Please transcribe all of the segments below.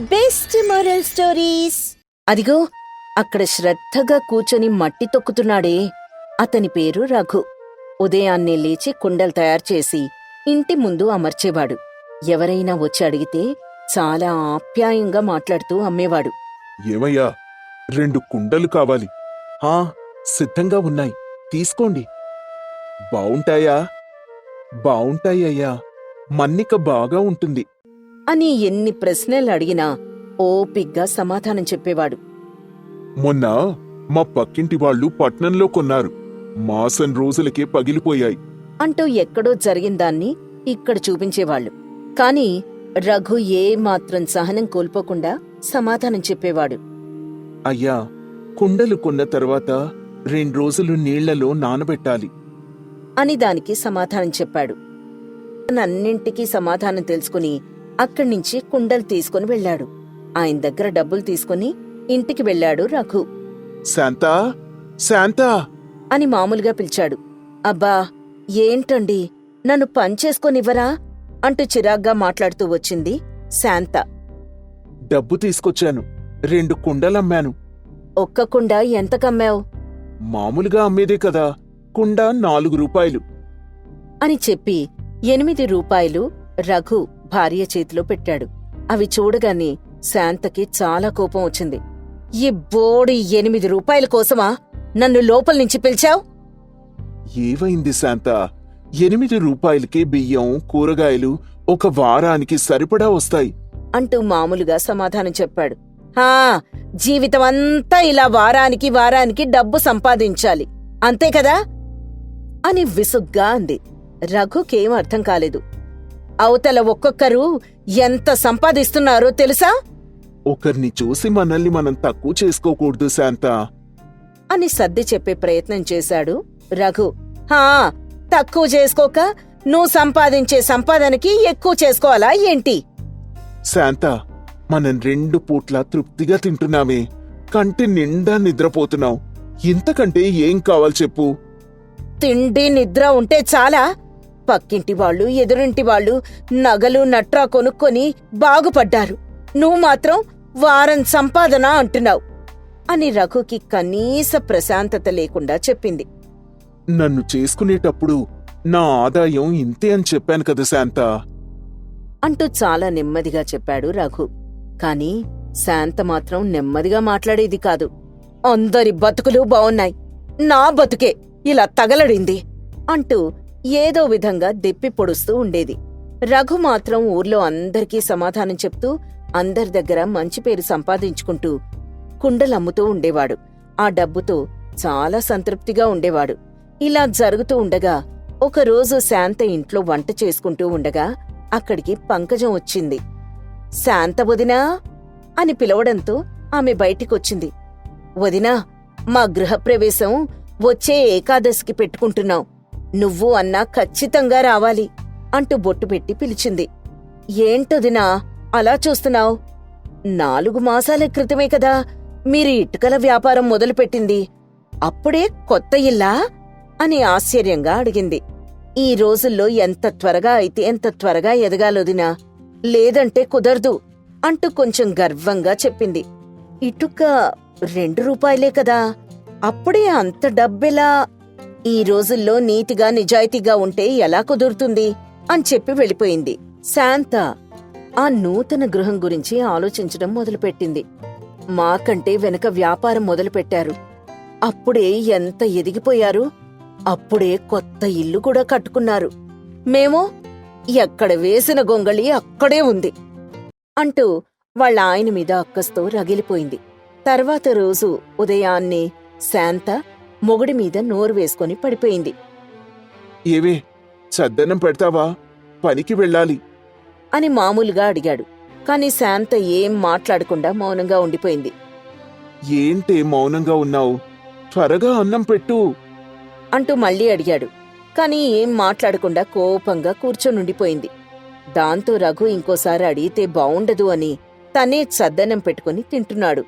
Best moral stories. అదిగో అక్కడ శ్రద్ధగా కూర్చొని మట్టి తొక్కుతున్నాడే. అతని పేరు రఘు. ఉదయాన్నే లేచి కుండలు తయారు చేసి ఇంటి ముందు అమర్చేవాడు. ఎవరైనా వచ్చి అడిగితే చాలా ఆప్యాయంగా మాట్లాడుతూ అమ్మేవాడు. ఏమయ్యా రెండు కుండలు కావాలి. ఆ సిద్ధంగా ఉన్నాయి. తీసుకోండి. బావుంటాయా? బావుంటాయ్యా మన్నిక బాగా ఉంటుంది. అని ఎన్ని ప్రశ్నలు అడిగినా ఓపిగ్గా సమాధానం చెప్పేవాడు. మొన్న మా పక్కింటి వాళ్ళు పట్నంలో కొన్నారు. మాసం రోజులకే పగిలిపోయాయి. అంటూ ఎక్కడో జరిగిందాన్ని ఇక్కడ చూపించేవాళ్ళు కాని రఘు ఏ మాత్రం సహనం కోల్పోకుండా సమాధానం చెప్పేవాడు. అయ్యా కుండలు కొన్న తర్వాత రెండు రోజులు నీళ్ళలో నానబెట్టాలి. అని దానికి సమాధానం చెప్పాడు. అన్నింటికీ సమాధానం తెలుసుకుని అక్కడి నుంచి కుండలు తీసుకుని వెళ్ళాడు. ఆయన దగ్గర డబ్బులు తీసుకుని ఇంటికి వెళ్ళాడు రఘు. శాంతా శాంతా! అని మామూలుగా పిలిచాడు. అబ్బా ఏంటండి? నన్ను పనిచేసుకొనివ్వరా అంటూ చిరాగ్గా మాట్లాడుతూ వచ్చింది శాంత. డబ్బు తీసుకొచ్చాను. రెండు కుండలమ్మాను ఒక్క కుండ ఎంత కమ్మావు మామూలుగా అమ్మేదే కదా. కుండ నాలుగు రూపాయలు. అని చెప్పి ఎనిమిది రూపాయలు రఘు భార్య చేతిలో పెట్టాడు. అవి చూడగానే శాంతకి చాలా కోపం వచ్చింది. ఈ బోడి ఎనిమిది రూపాయల కోసమా? నన్ను లోపల నుంచి పిలిచావు? ఏవైంది శాంత? ఎనిమిది రూపాయలకే బియ్యం కూరగాయలు ఒక వారానికి సరిపడా వస్తాయి. అంటూ మామూలుగా సమాధానం చెప్పాడు. హా జీవితం అంతా ఇలా వారానికి వారానికి డబ్బు సంపాదించాలి. అంతే కదా? అని విసుగ్గా అంది. రఘుకేం అర్థం కాలేదు. అవతల ఒక్కొక్కరు ఎంత సంపాదిస్తున్నారో తెలుసా? ఒకరిని చూసి మనల్ని మనం తక్కువ చేసుకోకూడదు శాంత. అని సర్ది చెప్పే ప్రయత్నం చేశాడు రఘు. హా తక్కువ చేసుకోక నువ్వు సంపాదించే సంపాదనకి ఎక్కువ చేసుకోవాలా ఏంటి? శాంత మనం రెండు పూట్ల తృప్తిగా తింటున్నామే కంటి నిండా నిద్రపోతున్నాం ఇంతకంటే ఏం కావాలి చెప్పు? తిండి నిద్ర ఉంటే చాలా పక్కింటి వాళ్ళు ఎదురింటి వాళ్ళు నగలు నట్రా కొనుక్కొని బాగుపడ్డారు. నువ్వు మాత్రం వారం సంపాదన అంటున్నావు అని రఘుకి కనీస ప్రశాంతత లేకుండా చెప్పింది. నన్ను చేసుకునేటప్పుడు నా ఆదాయం ఇంతే అని చెప్పాను కదా శాంత. అంటూ చాలా నెమ్మదిగా చెప్పాడు రఘు. కాని శాంత మాత్రం నెమ్మదిగా మాట్లాడేది కాదు. అందరి బతుకులు బావున్నాయి. నా బతుకే ఇలా తగలడింది అంటూ ఏదో విధంగా దెప్పి పొడుస్తూ ఉండేది. రఘు మాత్రం ఊర్లో అందరికీ సమాధానం చెప్తూ అందరి దగ్గర మంచి పేరు సంపాదించుకుంటూ కుండలమ్ముతూ ఉండేవాడు. ఆ డబ్బుతో చాలా సంతృప్తిగా ఉండేవాడు. ఇలా జరుగుతూ ఉండగా ఒకరోజు శాంత ఇంట్లో వంట చేసుకుంటూ ఉండగా అక్కడికి పంకజం వచ్చింది. శాంత వదినా అని పిలవడంతో ఆమె బయటికొచ్చింది. వదినా మా గృహప్రవేశం వచ్చే ఏకాదశికి పెట్టుకుంటున్నాం. నువ్వు అన్నా ఖచ్చితంగా రావాలి అంటూ బొట్టు పెట్టి పిలిచింది. ఏంటొదినా అలా చూస్తున్నావ్? నాలుగు మాసాల క్రితమే కదా మీరు ఇటుకల వ్యాపారం మొదలుపెట్టింది. అప్పుడే కొత్త ఇల్లా? అని ఆశ్చర్యంగా అడిగింది. ఈ రోజుల్లో ఎంత త్వరగా అయితే ఎంత త్వరగా ఎదగాలొదినా? లేదంటే కుదరదు అంటూ కొంచెం గర్వంగా చెప్పింది. ఇటుక రెండు రూపాయలే కదా? అప్పుడే అంత డబ్బెలా ఈ రోజుల్లో నీతిగా నిజాయితీగా ఉంటే ఎలా కుదురుతుంది? అని చెప్పి వెళ్ళిపోయింది. శాంత ఆ నూతన గృహం గురించి ఆలోచించడం మొదలుపెట్టింది. మాకంటే వెనక వ్యాపారం మొదలుపెట్టారు. అప్పుడే ఎంత ఎదిగిపోయారు? అప్పుడే కొత్త ఇల్లు కూడా కట్టుకున్నారు. మేమో ఎక్కడ వేసిన గొంగళి అక్కడే ఉంది అంటూ వాళ్ళ ఆయన మీద అక్కస్తో రగిలిపోయింది. తర్వాత రోజు ఉదయాన్నే శాంత మొగుడి మీద నోరు వేసుకొని పడిపోయింది. ఏవే చద్దన్నం పెడతావా? పనికి వెళ్ళాలి. అని మామూలుగా అడిగాడు. కాని శాంత ఏం మాట్లాడకుండా మౌనంగా ఉండిపోయింది. ఏంటే మౌనంగా ఉన్నావు? త్వరగా అన్నం పెట్టు. అంటూ మళ్ళీ అడిగాడు. కాని ఏం మాట్లాడకుండా కోపంగా కూర్చొనుండిపోయింది. దాంతో రఘు ఇంకోసారి అడిగితే బావుండదు అని తనే చద్దనం పెట్టుకుని తింటున్నాడు.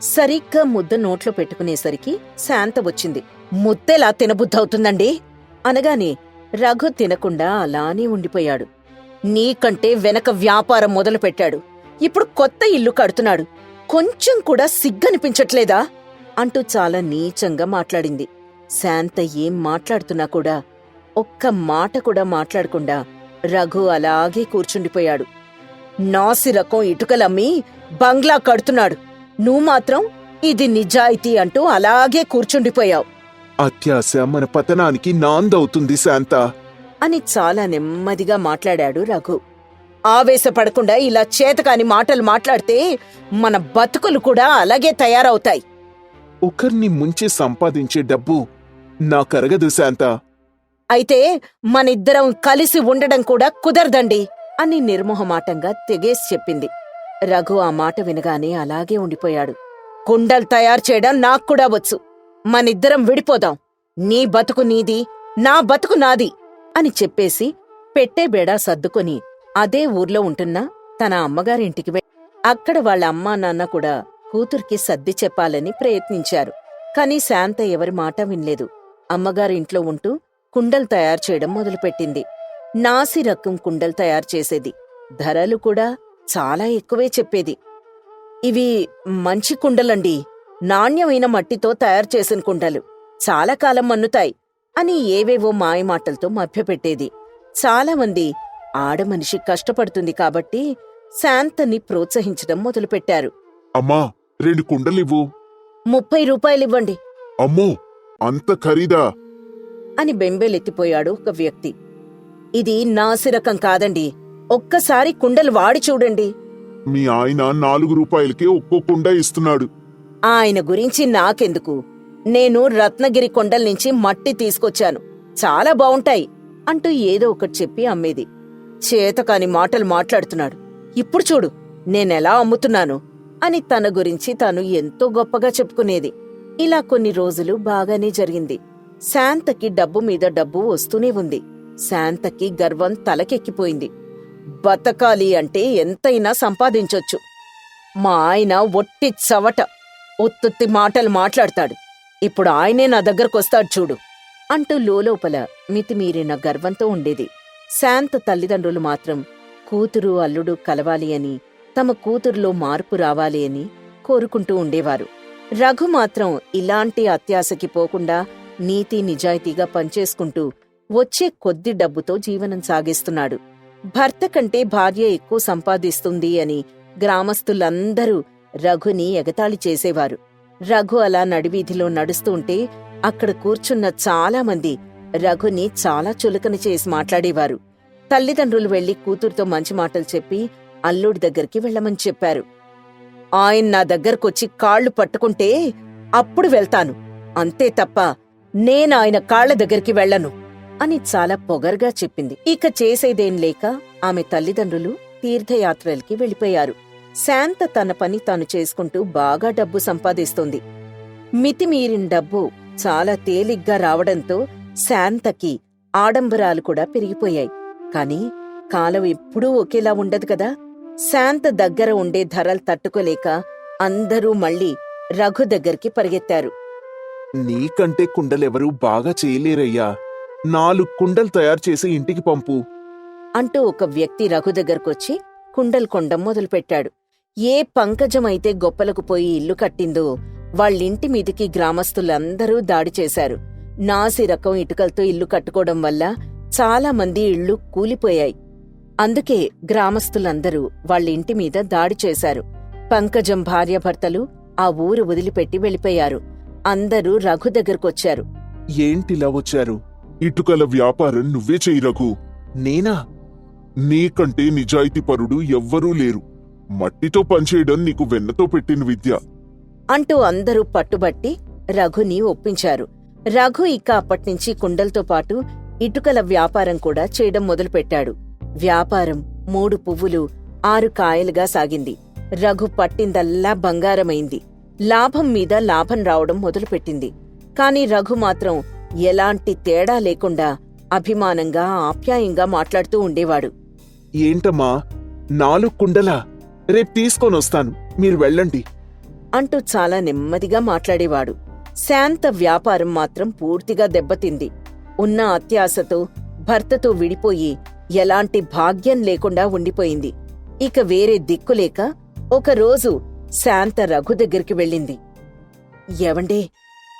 సరిగ్గా ముద్ద నోట్లో పెట్టుకునేసరికి శాంత వచ్చింది. ముద్దెలా తినబుద్ధవుతుందండి? అనగానే రఘు తినకుండా అలానే ఉండిపోయాడు. నీకంటే వెనక వ్యాపారం మొదలుపెట్టాడు. ఇప్పుడు కొత్త ఇల్లు కడుతున్నాడు. కొంచెం కూడా సిగ్గనిపించట్లేదా? అంటూ చాలా నీచంగా మాట్లాడింది. శాంత ఏం మాట్లాడుతున్నా కూడా ఒక్క మాట కూడా మాట్లాడకుండా రఘు అలాగే కూర్చుండిపోయాడు. నాసిరకం ఇటుకలమ్మి బంగ్లా కడుతున్నాడు. నువ్వు మాత్రం ఇది నిజాయితీ అంటూ అలాగే కూర్చుండిపోయావు. అత్యాశ మన పతనానికి నాందవుతుంది శాంత. అని చాలా నెమ్మదిగా మాట్లాడాడు రఘు. ఆవేశపడకుండా ఇలా చేతకాని మాటలు మాట్లాడితే మన బతుకులు కూడా అలాగే తయారవుతాయి. ఒకరిని ముంచి సంపాదించే డబ్బు నాకరగదు శాంత. అయితే మనిద్దరం కలిసి ఉండడం కూడా కుదరదండి అని నిర్మోహమాటంగా తెగేసి చెప్పింది. రఘు ఆ మాట వినగానే అలాగే ఉండిపోయాడు. కుండలు తయారు చేయడం నాకు కూడా వచ్చు. మనిద్దరం విడిపోదాం. నీ బతుకు నీది నా బతుకు నాది అని చెప్పేసి పెట్టే బేడా సర్దుకొని అదే ఊర్లో ఉంటున్న తన అమ్మగారింటికి వెళ్ళి అక్కడ వాళ్ళ అమ్మా నాన్న కూడా కూతురికి సర్ది చెప్పాలని ప్రయత్నించారు. కాని శాంత ఎవరి మాట వినలేదు. అమ్మగారింట్లో ఉంటూ కుండలు తయారు చేయడం మొదలుపెట్టింది. నాసి రకం కుండలు తయారు చేసేది. ధరలు కూడా చాలా ఎక్కువే చెప్పేది. ఇవి మంచి కుండలండి. నాణ్యమైన మట్టితో తయారు చేసిన కుండలు. చాలా కాలం మన్నుతాయి అని ఏవేవో మాయమాటలతో మభ్యపెట్టేది. చాలామంది ఆడమనిషి కష్టపడుతుంది కాబట్టి శాంతని ప్రోత్సహించడం మొదలుపెట్టారు. అమ్మా రెండు కుండలివ్వు. ముప్పై రూపాయలివ్వండి. అమ్మో అంత ఖరీదా? అని బెంబేలెత్తిపోయాడు ఒక వ్యక్తి. ఇది నాసిరకం కాదండి. ఒక్కసారి కుండలు వాడి చూడండి. మీ ఆయన నాలుగు రూపాయలకే ఒక్కో కుండ ఇస్తున్నాడు. ఆయన గురించి నాకెందుకు? నేను రత్నగిరి కొండల నుంచి మట్టి తీసుకొచ్చాను. చాలా బావుంటాయి అంటూ ఏదో ఒకటి చెప్పి అమ్మేది. చేతకాని మాటలు మాట్లాడుతున్నాడు. ఇప్పుడు చూడు నేనెలా అమ్ముతున్నాను? అని తన గురించి తాను ఎంతో గొప్పగా చెప్పుకునేది. ఇలా కొన్ని రోజులు బాగానే జరిగింది. శాంతకి డబ్బు మీద డబ్బు వస్తూనే ఉంది. శాంతకి గర్వం తలకెక్కిపోయింది. బతకాలి అంటే ఎంతైనా సంపాదించొచ్చు. మా ఆయన ఒట్టి చవట ఒత్తుత్తి మాటలు మాట్లాడతాడు. ఇప్పుడు ఆయనే నా దగ్గరకొస్తాడు చూడు అంటూ లోలోపల మితిమీరిన గర్వంతో ఉండేది. శాంత తల్లిదండ్రులు మాత్రం కూతురు అల్లుడు కలవాలి అని తమ కూతురులో మార్పు రావాలి అని కోరుకుంటూ ఉండేవారు. రఘు మాత్రం ఇలాంటి అత్యాశకి పోకుండా నీతి నిజాయితీగా పనిచేసుకుంటూ వచ్చే కొద్ది డబ్బుతో జీవనం సాగిస్తున్నాడు. భర్త కంటే భార్య ఎక్కువ సంపాదిస్తుంది అని గ్రామస్తులందరూ రఘుని ఎగతాళి చేసేవారు. రఘు అలా నడివీధిలో నడుస్తుంటే అక్కడ కూర్చున్న చాలామంది రఘుని చాలా చులకన చేసి మాట్లాడేవారు. తల్లిదండ్రులు వెళ్ళి కూతురుతో మంచి మాటలు చెప్పి అల్లుడి దగ్గరికి వెళ్ళమని చెప్పారు. ఆయన నా దగ్గరకొచ్చి కాళ్ళు పట్టుకుంటే అప్పుడు వెళ్తాను. అంతే తప్ప నేనాయన కాళ్ళ దగ్గరికి వెళ్ళను. అని చాలా పొగర్గా చెప్పింది. ఇక చేసేదేం లేక ఆమె తల్లిదండ్రులు తీర్థయాత్రలకి వెళ్ళిపోయారు. శాంత తన పని తాను చేసుకుంటూ బాగా డబ్బు సంపాదిస్తుంది. మితిమీరిన డబ్బు చాలా తేలిగ్గా రావడంతో శాంతకి ఆడంబరాలు కూడా పెరిగిపోయాయి. కాని కాలం ఎప్పుడూ ఒకేలా ఉండదు కదా? శాంత దగ్గర ఉండే ధరలు తట్టుకోలేక అందరూ మళ్ళీ రఘు దగ్గరికి పరిగెత్తారు. నీకంటే కుండలెవరూ బాగా చేయలేరయ్యా. నాలుగు కుండలు తయారు చేసి ఇంటికి పంపు. అంటూ ఒక వ్యక్తి రఘు దగ్గరకొచ్చి కుండలు కొండం మొదలుపెట్టాడు. ఏ పంకజమైతే గొప్పలకు పోయి ఇల్లు కట్టిందో వాళ్ళింటి మీదికి గ్రామస్తులందరూ దాడి చేశారు. నాసి రకం ఇటుకలతో ఇల్లు కట్టుకోవడం వల్ల చాలా మంది ఇళ్ళు కూలిపోయాయి. అందుకే గ్రామస్తులందరూ వాళ్ళింటి మీద దాడి చేశారు. పంకజం భార్యాభర్తలు ఆ ఊరు వదిలిపెట్టి వెళ్ళిపోయారు. అందరూ రఘు దగ్గరకొచ్చారు. ఏంటిలా వచ్చారు? ఇటుకల వ్యాపారం నువ్వే చెయ్యి రఘు. నేనా? నీకంటే నిజాయితీపరుడు ఎవ్వరూ లేరు. మట్టితో పనిచేయడం నీకు వెన్నతో పెట్టిన విద్య. అంటూ అందరూ పట్టుబట్టి రఘుని ఒప్పించారు. రఘు ఇక అప్పట్నుంచి కుండలతో పాటు ఇటుకల వ్యాపారం కూడా చేయడం మొదలుపెట్టాడు. వ్యాపారం మూడు పువ్వులు ఆరు కాయలుగా సాగింది. రఘు పట్టిందల్లా బంగారమైంది. లాభం మీద లాభం రావడం మొదలుపెట్టింది. కాని రఘు మాత్రం ఎలాంటి తేడా లేకుండా అభిమానంగా ఆప్యాయంగా మాట్లాడుతూ ఉండేవాడు. ఏంటమ్మా? నాలుగు కుండలా? రేపు తీసుకొనొస్తాను మీరు వెళ్ళండి. అంటూ చాలా నెమ్మదిగా మాట్లాడేవాడు. శాంత వ్యాపారం మాత్రం పూర్తిగా దెబ్బతింది. ఉన్న అత్యాశతో భర్తతో విడిపోయి ఎలాంటి భాగ్యం లేకుండా ఉండిపోయింది. ఇక వేరే దిక్కులేక ఒకరోజు శాంత రఘు దగ్గరికి వెళ్ళింది. ఎవండే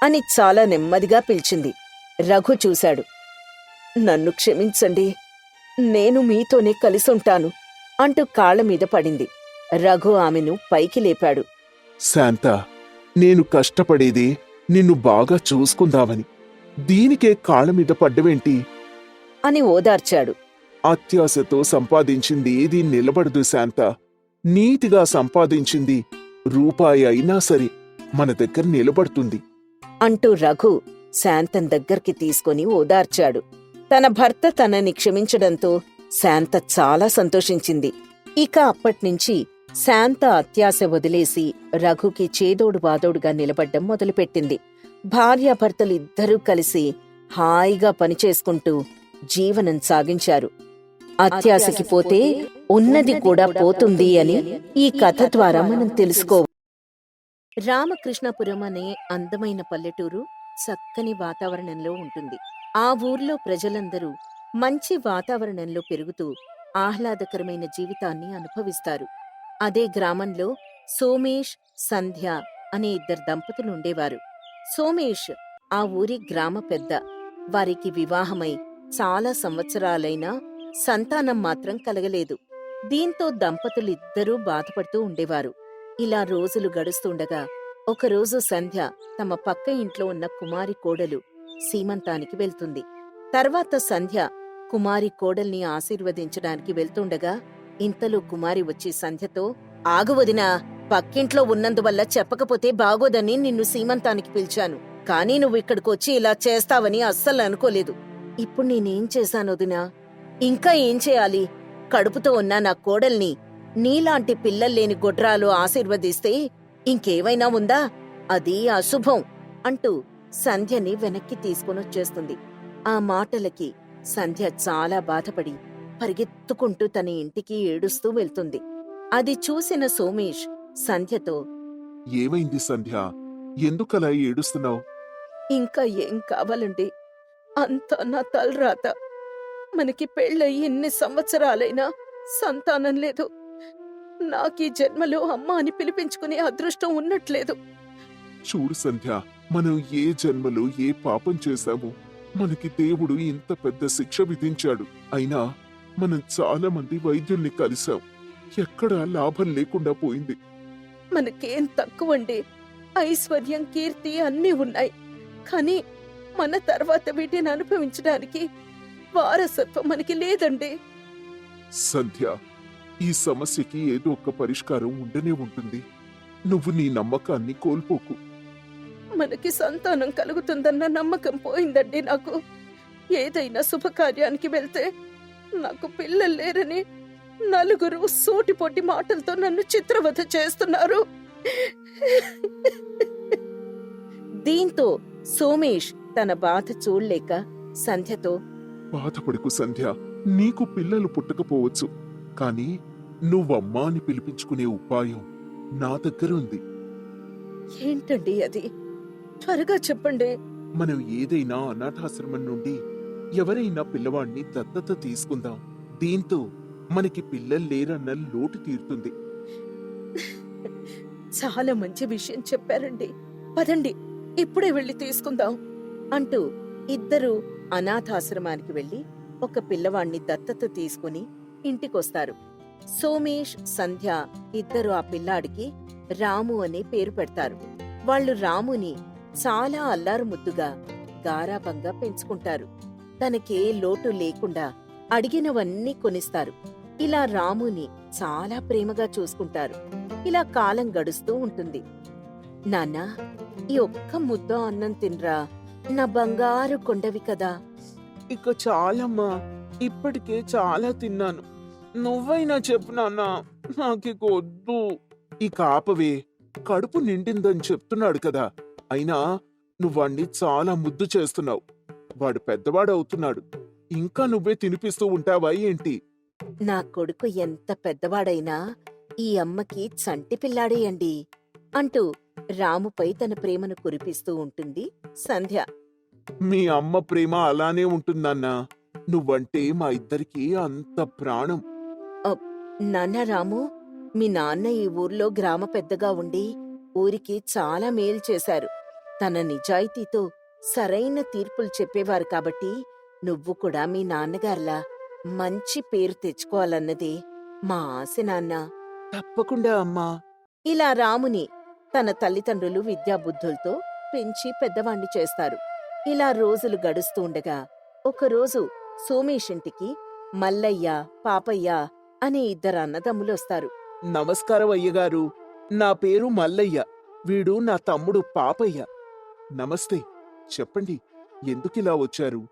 అని చాలా నెమ్మదిగా పిలిచింది. రఘు చూశాడు. నన్ను క్షమించండి నేను మీతోనే కలిసుంటాను అంటూ కాళ్ళ మీద పడింది. రఘు ఆమెను పైకి లేపాడు. శాంత నేను కష్టపడేది నిన్ను బాగా చూసుకుందామని. దీనికే కాళ్ళ మీద పడ్డవేంటి? అని ఓదార్చాడు. అత్యాశతో సంపాదించింది ఏది నిలబడదు శాంత. నీతిగా సంపాదించింది రూపాయి అయినా సరే మన దగ్గర నిలబడుతుంది. అంటూ రఘు శాంతం దగ్గరికి తీసుకుని ఓదార్చాడు. తన భర్త తనని క్షమించడంతో శాంత చాలా సంతోషించింది. ఇక అప్పట్నుంచి శాంత అత్యాశ వదిలేసి రఘుకి చేదోడు బాదోడుగా నిలబడ్డం మొదలుపెట్టింది. భార్యాభర్తలిద్దరూ కలిసి హాయిగా పనిచేసుకుంటూ జీవనం సాగించారు. అత్యాశకి పోతే ఉన్నది కూడా పోతుంది అని ఈ కథ ద్వారా మనం తెలుసుకో రామకృష్ణపురం అనే అందమైన పల్లెటూరు చక్కని వాతావరణంలో ఉంటుంది. ఆ ఊర్లో ప్రజలందరూ మంచి వాతావరణంలో పెరుగుతూ ఆహ్లాదకరమైన జీవితాన్ని అనుభవిస్తారు. అదే గ్రామంలో సోమేష్ సంధ్య అనే ఇద్దరు దంపతులు ఉండేవారు. సోమేష్ ఆ ఊరి గ్రామ పెద్ద. వారికి వివాహమై చాలా సంవత్సరాలైనా సంతానం మాత్రం కలగలేదు. దీంతో దంపతులిద్దరూ బాధపడుతూ ఉండేవారు. ఇలా రోజులు గడుస్తుండగా ఒకరోజు సంధ్య తమ పక్క ఇంట్లో ఉన్న కుమారి కోడలు సీమంతానికి వెళ్తుంది. తర్వాత సంధ్య కుమారి కోడల్ని ఆశీర్వదించడానికి వెళ్తుండగా ఇంతలో కుమారి వచ్చి సంధ్యతో ఆగు వదినా పక్కింట్లో ఉన్నందువల్ల చెప్పకపోతే బాగోదని నిన్ను సీమంతానికి పిలిచాను. కానీ నువ్వు ఇక్కడికొచ్చి ఇలా చేస్తావని అస్సలు అనుకోలేదు. ఇప్పుడు నేనేం చేశాను వదినా? ఇంకా ఏం చేయాలి? కడుపుతో ఉన్న నా కోడల్ని నీలాంటి పిల్లల్లేని గొడ్రాలు ఆశీర్వదిస్తే ఇంకేవైనా ఉందా? అది అశుభం అంటూ సంధ్యని వెనక్కి తీసుకొనొచ్చేస్తుంది. ఆ మాటలకి సంధ్య చాలా బాధపడి పరిగెత్తుకుంటూ తన ఇంటికి ఏడుస్తూ వెళ్తుంది. అది చూసిన సోమేష్ సంధ్యతో ఏమైంది సంధ్య? ఎందుకలా ఏడుస్తున్నావు? ఇంకా ఏం కావాలండి? అంతా నా తలరాత. మనకి పెళ్ళయి ఎన్ని సంవత్సరాలైనా సంతానం లేదు. నాకీ జన్మలో అమ్మ అని పిలిపించుకునే అదృష్టం ఉన్నట్లేదు. చూడు సంధ్య మనం ఏ జన్మలో ఏ పాపం చేశామో మనకి దేవుడు ఇంత పెద్ద శిక్ష విధించాడు. అయినా మనం చాలా మంది వైద్యుల్ని కలిసాం ఎక్కడా లాభం లేకుండా పోయింది. మనకేం తక్కువండి. ఐశ్వర్యం కీర్తి అన్నీ ఉన్నాయి. కానీ మన తర్వాత వీటిని అనుభవించడానికి వారసత్వం మనకి లేదండి. సంధ్య ఈ సమస్యకి ఏదో ఒక పరిష్కారం ఉండనే ఉంటుంది. నువ్వు నీ నమ్మకాన్ని కోల్పోకు. మనకి సంతానం కలుగుతుందన్న నమ్మకం పోయిందండి నాకు. ఏదైనా శుభకార్యానికి వెళ్తే నాకు పిల్లలు లేరని నలుగురు సూటిపోటి మాటలతో నన్ను చిత్రవధ చేస్తున్నారు. దీంతో సోమేష్ తన బాధ చూడలేక సంధ్యతో బాధపడకు సంధ్య నీకు పిల్లలు పుట్టకపోవచ్చు. కానీ నువ్వమ్మా అని పిలిపించుకునే ఉపాయం నా దగ్గర ఉంది. ఏంటండి అది? త్వరగా చెప్పండి. మనం ఏదైనా అనాథాశ్రమం నుండి ఎవరైనా పిల్లవాడిని దత్తత తీసుకుందాం. దీంతో మనకి పిల్లలు లేరన్న లోటు తీరుతుంది. చాలా మంచి విషయం చెప్పారండి. పదండి ఇప్పుడే వెళ్ళి తీసుకుందాం అంటూ ఇద్దరు అనాథాశ్రమానికి వెళ్ళి ఒక పిల్లవాణ్ణి దత్తత తీసుకుని ఇంటికొస్తారు. సోమేష్ సంధ్య ఇద్దరు ఆ పిల్లాడికి రాము అనే పేరు పెడతారు. వాళ్ళు రాముని చాలా అల్లారుముద్దుగా ముద్దుగా పెంచుకుంటారు. తనకే లోటు లేకుండా అడిగినవన్నీ కొనిస్తారు. ఇలా రాముని చాలా ప్రేమగా చూసుకుంటారు. ఇలా కాలం గడుస్తూ ఉంటుంది. నాన్నా ఈ ఒక్క ముద్ద అన్నం తినరా? నా బంగారు కొండవి కదా. ఇక చాలమ్మా ఇప్పటికే చాలా తిన్నాను. నువ్వైనా చెప్పు నాన్న నాకిక వద్దు ఇక ఆపవే కడుపు నిండిందని చెప్తున్నాడు కదా. అయినా నువ్వాణ్ణి చాలా ముద్దు చేస్తున్నావు. వాడు పెద్దవాడు అవుతున్నాడు ఇంకా నువ్వే తినిపిస్తూ ఉంటావా ఏంటి? నా కొడుకు ఎంత పెద్దవాడైనా ఈ అమ్మకి చంటి పిల్లాడేయండి అంటూ రాముపై తన ప్రేమను కురిపిస్తూ ఉంటుంది సంధ్య. మీ అమ్మ ప్రేమ అలానే ఉంటుందన్నా. నువ్వంటే మా ఇద్దరికి అంత ప్రాణం. నాన్న రాము మీ నాన్న ఈ ఊర్లో గ్రామ పెద్దగా ఉండి ఊరికి చాలా మేలు చేశారు. తన నిజాయితీతో సరైన తీర్పులు చెప్పేవారు కాబట్టి నువ్వు కూడా మీ నాన్నగారిలా మంచి పేరు తెచ్చుకోవాలన్నదే మా ఆశ నాన్న. తప్పకుండా అమ్మా. ఇలా రాముని తన తల్లిదండ్రులు విద్యాబుద్ధులతో పెంచి పెద్దవాణ్ణి చేస్తారు. ఇలా రోజులు గడుస్తూ ఉండగా ఒకరోజు సోమేష్ ఇంటికి మల్లయ్య పాపయ్య అనే ఇద్దరు అన్నదమ్ములొస్తారు నమస్కారం అయ్యగారు. నా పేరు మల్లయ్య. వీడు నా తమ్ముడు పాపయ్య. నమస్తే. చెప్పండి ఎందుకిలా వచ్చారు?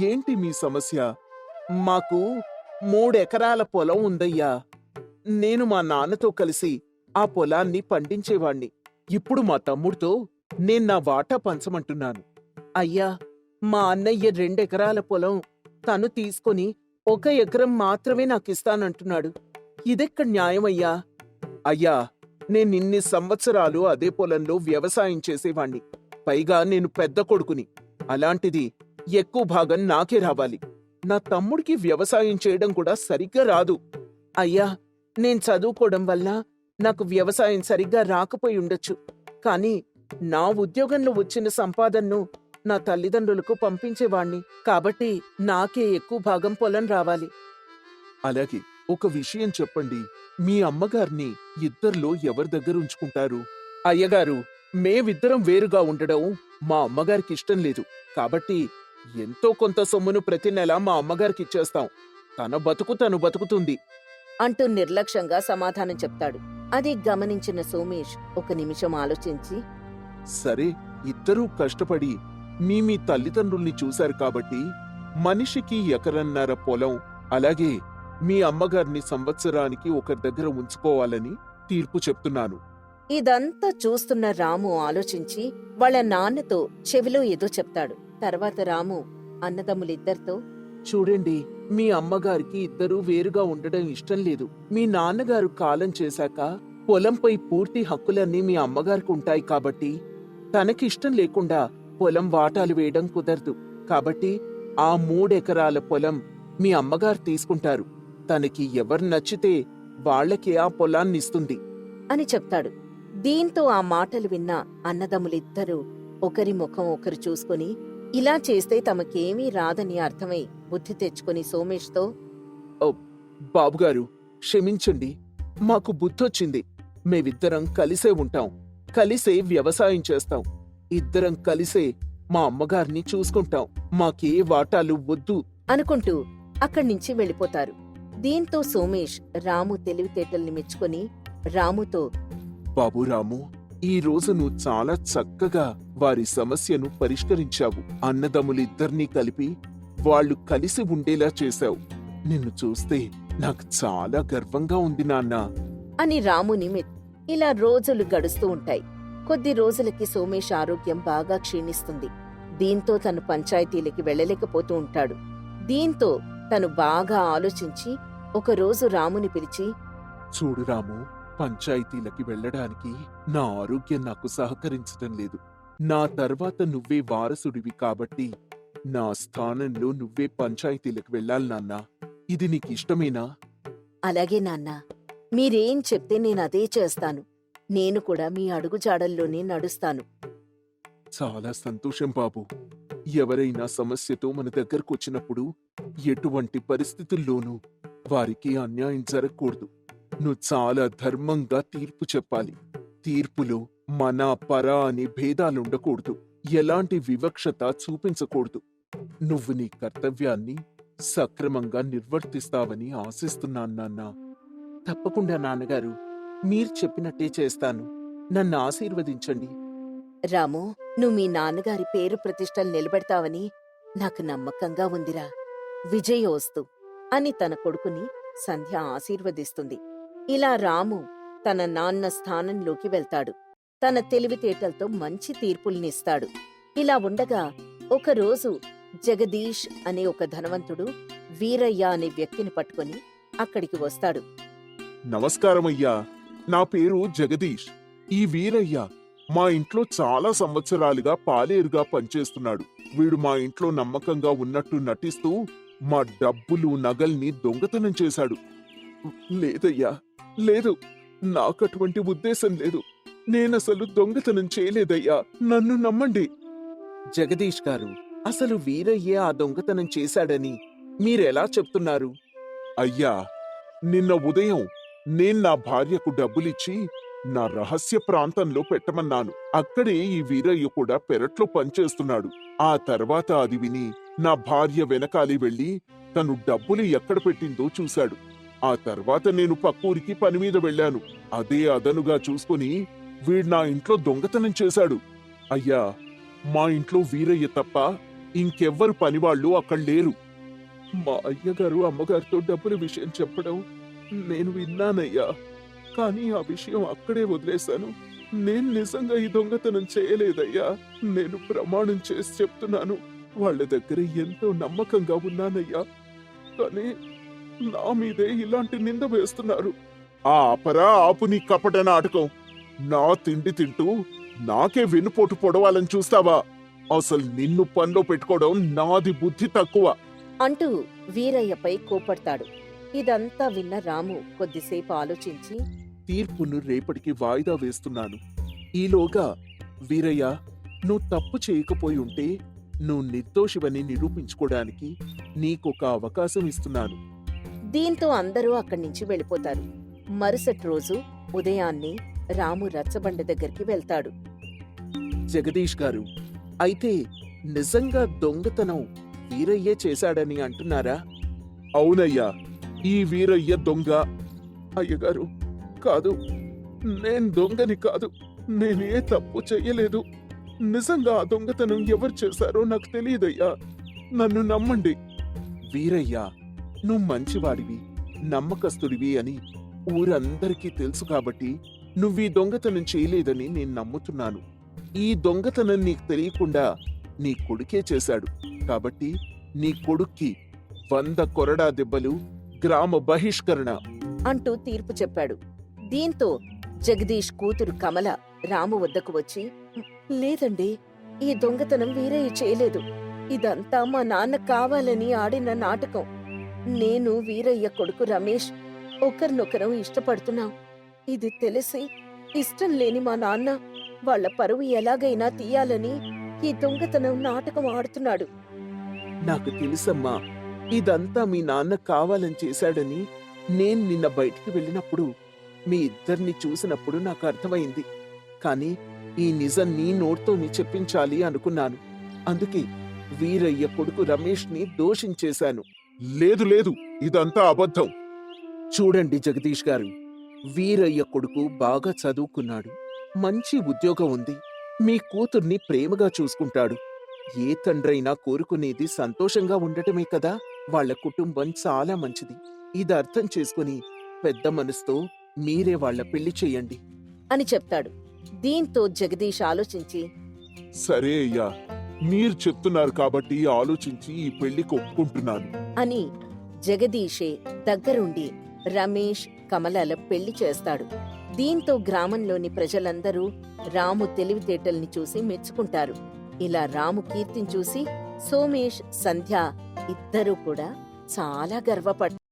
ఏంటి మీ సమస్య? మాకు మూడెకరాల పొలం ఉందయ్యా. నేను మా నాన్నతో కలిసి ఆ పొలాన్ని పండించేవాణ్ణి. ఇప్పుడు మా తమ్ముడితో నేను నా వాటా పంచమంటున్నాను. అయ్యా మా అన్నయ్య రెండెకరాల పొలం తను తీసుకొని ఒక ఎకరం మాత్రమే నాకిస్తానంటున్నాడు. ఇదెక్కడ న్యాయమయ్యా? అయ్యా నేనిన్ని సంవత్సరాలు అదే పొలంలో వ్యవసాయం చేసేవాణ్ణి. పైగా నేను పెద్ద కొడుకుని. అలాంటిది ఎక్కువ భాగం నాకే రావాలి. నా తమ్ముడికి వ్యవసాయం చేయడం కూడా సరిగ్గా రాదు. అయ్యా నేను చదువుకోవడం వల్ల నాకు వ్యవసాయం సరిగ్గా రాకపోయి ఉండొచ్చు. కానీ నా ఉద్యోగంలో వచ్చిన సంపాదనను నా తల్లిదండ్రులకు పంపించేవాణ్ణి. కాబట్టి నాకే ఎక్కువ భాగం పొలం రావాలి. అలాగే ఒక విషయం చెప్పండి. మీ అమ్మగారిని ఇద్దర్లో ఎవరి దగ్గర ఉంచుకుంటారు? అయ్యగారు మేమిద్దరం వేరుగా ఉండడం మా అమ్మగారికి ఇష్టం లేదు. కాబట్టి ఎంతో కొంత సొమ్మును ప్రతి నెల మా అమ్మగారికి ఇచ్చేస్తాం. తన బతుకు తను బతుకుతుంది. అంటూ నిర్లక్ష్యంగా సమాధానం చెప్తాడు. అది గమనించిన సోమేష్ ఒక నిమిషం ఆలోచించి సరే ఇద్దరూ కష్టపడి మీ మీ తల్లిదండ్రుల్ని చూశారు కాబట్టి మనిషికి ఎకరన్నర పొలం అలాగే మీ అమ్మగారిని సంవత్సరానికి ఒకరి దగ్గర ఉంచుకోవాలని తీర్పు చెప్తున్నాను. ఇదంతా చూస్తున్న రాము ఆలోచించి వాళ్ళ నాన్నతో చెవిలో ఏదో చెప్తాడు. తర్వాత రాము అన్నదమ్ములిద్దరితో చూడండి మీ అమ్మగారికి ఇద్దరూ వేరుగా ఉండడం ఇష్టం లేదు. మీ నాన్నగారు కాలం చేశాక పొలంపై పూర్తి హక్కులన్నీ మీ అమ్మగారికి ఉంటాయి కాబట్టి తనకి ఇష్టం లేకుండా పొలం వాటాలు వేయడం కుదరదు. కాబట్టి ఆ మూడెకరాల పొలం మీ అమ్మగారు తీసుకుంటారు. తనకి ఎవరు నచ్చితే వాళ్ళకి ఆ పొలాన్ని ఇస్తుంది అని చెప్తాడు. దీంతో ఆ మాటలు విన్న అన్నదమ్ములిద్దరూ ఒకరి ముఖం ఒకరు చూసుకుని ఇలా చేస్తే తమకేమీ రాదని అర్థమై బుద్ధి తెచ్చుకుని సోమేష్తో బాబుగారు క్షమించండి. మాకు బుద్ధొచ్చింది. మేమిద్దరం కలిసే ఉంటాం. కలిసే వ్యవసాయం చేస్తాం. ఇద్దరం కలిసే మా అమ్మగారిని చూసుకుంటాం. మాకే వాటాలు వద్దు. అనుకుంటూ అక్కడి నుంచి వెళ్ళిపోతారు. దీంతో సోమేష్ రాము తెలివితేటల్ని మెచ్చుకొని రాముతో బాబు రాము ఈ రోజు నువ్వు చాలా చక్కగా వారి సమస్యను పరిష్కరించావు. అన్నదమ్ములిద్దరినీ కలిపి వాళ్ళు కలిసి ఉండేలా చేశావు. నిన్ను చూస్తే నాకు చాలా గర్వంగా ఉంది నాన్నా. అని రాముని ఇలా రోజులు గడుస్తూ ఉంటాయి. కొద్ది రోజులకి సోమేష్ ఆరోగ్యం బాగా క్షీణిస్తుంది. దీంతో తను పంచాయతీలకి వెళ్ళలేకపోతూ ఉంటాడు. దీంతో తను బాగా ఆలోచించి ఒకరోజు రాముని పిలిచి చూడు రాము పంచాయతీలకి వెళ్ళడానికి నా ఆరోగ్యం నాకు సహకరించటం లేదు. నా తర్వాత నువ్వే వారసుడివి కాబట్టి నా స్థానంలో నువ్వే పంచాయతీలకు వెళ్ళాలి నాన్నా. ఇది నీకు ఇష్టమేనా? అలాగే నాన్న. మీరేం చెప్తే నేనదే చేస్తాను. నేను కూడా మీ అడుగుజాడల్లోనే నడుస్తాను. చాలా సంతోషం బాబు. ఎవరైనా సమస్యతో మన దగ్గరకు వచ్చినప్పుడు ఎటువంటి పరిస్థితుల్లోనూ వారికి అన్యాయం జరగకూడదు. నువ్వు చాలా ధర్మంగా తీర్పు చెప్పాలి. తీర్పులో మన పర అనే భేదాలుండకూడదు. ఎలాంటి వివక్షత చూపించకూడదు. నువ్వు నీ కర్తవ్యాన్ని సక్రమంగా నిర్వర్తిస్తావని ఆశిస్తున్నాను నాన్నా. తప్పకుండా నాన్నగారు. మీరు చెప్పినట్టే చేస్తాను. నన్ను ఆశీర్వదించండి. రాము నువ్వు మీ నాన్నగారి పేరు ప్రతిష్టలు నిలబెడతావని నాకు నమ్మకంగా ఉందిరా. విజయోస్తు అని తన కొడుకుని సంధ్య ఆశీర్వదిస్తుంది. ఇలా రాము తన నాన్న స్థానంలోకి వెళ్తాడు. తన తెలివితేటలతో మంచి తీర్పుల్నిస్తాడు. ఇలా ఉండగా ఒకరోజు జగదీష్ అనే ఒక ధనవంతుడు వీరయ్య అనే వ్యక్తిని పట్టుకొని అక్కడికి వస్తాడు. నమస్కారమయ్యా. నా పేరు జగదీష్. ఈ వీరయ్య మా ఇంట్లో చాలా సంవత్సరాలుగా పాలేరుగా పనిచేస్తున్నాడు. వీడు మా ఇంట్లో నమ్మకంగా ఉన్నట్టు నటిస్తూ మా డబ్బులు నగల్ని దొంగతనం చేశాడు. లేదయ్యా లేదు. నాకటువంటి ఉద్దేశం లేదు. నేనసలు దొంగతనం చేయలేదయ్యా. నన్ను నమ్మండి. జగదీష్ గారు అసలు వీరయ్య ఆ దొంగతనం చేశాడని మీరెలా చెప్తున్నారు? అయ్యా నిన్న ఉదయం నేను నా భార్యకు డబ్బులిచ్చి నా రహస్య ప్రాంతంలో పెట్టమన్నాను. అక్కడే ఈ వీరయ్య కూడా పెరట్లో పనిచేస్తున్నాడు. ఆ తర్వాత అది విని నా భార్య వెనకాలి వెళ్ళి తను డబ్బులు ఎక్కడ పెట్టిందో చూశాడు. ఆ తర్వాత నేను పక్కూరికి పని మీద వెళ్ళాను. అదే అదనుగా చూసుకుని వీడు నా ఇంట్లో దొంగతనం చేశాడు. అయ్యా మా ఇంట్లో వీరయ్య తప్ప ఇంకెవ్వరు పనివాళ్ళు అక్కడ లేరు. మా అయ్యగారు అమ్మగారితో డబ్బుల విషయం చెప్పడం నేను విన్నానయ్యా. కానీ ఆ విషయం అక్కడే వదిలేశాను. నేను నిజంగా ఈ దొంగతనం చేయలేదయ్యా. నేను ప్రమాణం చేసి చెప్తున్నాను. వాళ్ళ దగ్గర ఎంతో నమ్మకంగా ఉన్నానయ్యా. కానీ నా మీదే ఇలాంటి నింద వేస్తున్నారు. ఆ అపరా ఆపు నీ కపట నాటకం. నా తిండి తింటూ నాకే వెన్నుపోటు పొడవాలని చూస్తావా? అసలు నిన్ను పనిలో పెట్టుకోవడం నాది బుద్ధి తక్కువ. అంటూ వీరయ్యపై కోపడతాడు. ఇదంతా విన్న రాము కొద్దిసేపు ఆలోచించి తీర్పును రేపటికి వాయిదా వేస్తున్నాను. ఈలోగా వీరయ్య నువ్వు తప్పు చేయకపోయి ఉంటే నువ్వు నిర్దోషివని నిరూపించుకోవడానికి నీకొక అవకాశం ఇస్తున్నాను. దీంతో అందరూ అక్కడి నుంచి వెళ్ళిపోతారు. మరుసటి రోజు ఉదయాన్నే రాము రచ్చబండ దగ్గరికి వెళ్తాడు. జగదీష్ గారు అయితే నిజంగా దొంగతనం వీరయ్యే చేశాడని అంటున్నారా? అవునయ్యా ఈ వీరయ్య దొంగ. అయ్యగారు కాదు నేను దొంగని కాదు నేనే తప్పు చెయ్యలేదు నిజంగా ఆ దొంగతనం ఎవరు చేశారో నాకు తెలియదయ్యా. నన్ను నమ్మండి. వీరయ్య నువ్వు మంచివాడివి నమ్మకస్తుడివి అని ఊరందరికీ తెలుసు కాబట్టి నువ్వీ దొంగతనం చేయలేదని నేను నమ్ముతున్నాను. ఈ దొంగతనం నీకు తెలియకుండా నీ కొడుకే చేశాడు. కాబట్టి నీ కొడుక్కి వంద కొరడా దెబ్బలు గ్రామ బహిష్కరణ. అంటూ తీర్పు చెప్పాడు. దీంతో జగదీష్ కూతురు కమల రాము వద్దకు వచ్చి లేదండి ఈ దొంగతనం వీరయ్య చేయలేదు. ఇదంతా మా నాన్న కావాలని ఆడిన నాటకం. నేను వీరయ్య కొడుకు రమేష్ ఒకరినొకరం ఇష్టపడుతున్నాం. ఇది తెలిసి ఇష్టం లేని మా నాన్న వాళ్ళ పరువు ఎలాగైనా తీయాలని ఈ దొంగతనం నాటకం ఆడుతున్నాడు. నాకు తెలుసమ్మా ఇదంతా మీ నాన్న కావాలని చేశాడని నేను నిన్న బయటికి వెళ్ళినప్పుడు మీ ఇద్దరిని చూసినప్పుడు నాకు అర్థమైంది. కానీ ఈ నిజం నీ నోట్తోని చెప్పించాలి అనుకున్నాను. అందుకే వీరయ్య కొడుకు రమేష్ని దోషించేశాను. లేదు లేదు. ఇదంతా అబద్ధం. చూడండి జగదీష్ గారు. వీరయ్య కొడుకు బాగా చదువుకున్నాడు. మంచి ఉద్యోగం ఉంది. మీ కూతుర్ని ప్రేమగా చూసుకుంటాడు. ఏ తండ్రైనా కోరుకునేది సంతోషంగా ఉండటమే కదా? వాళ్ళ కుటుంబం చాలా మంచిది. ఇది అర్థం చేసుకుని పెద్ద మనసుతో మీరే వాళ్ళ పెళ్ళి చెయ్యండి అని చెప్తాడు. దీంతో జగదీష్ ఆలోచించి సరే అయ్యా మీరు చెప్తున్నారు కాబట్టి ఆలోచించి ఈ పెళ్ళికి ఒప్పుకుంటున్నాను. అని జగదీషే దగ్గరుండి రమేష్ కమలల పెళ్ళి చేస్తాడు. దీంతో గ్రామంలోని ప్రజలందరూ రాము తెలివితేటల్ని చూసి మెచ్చుకుంటారు. ఇలా రాము కీర్తిని చూసి సోమేష్ సంధ్య ఇద్దరూ కూడా చాలా గర్వపడ్డారు.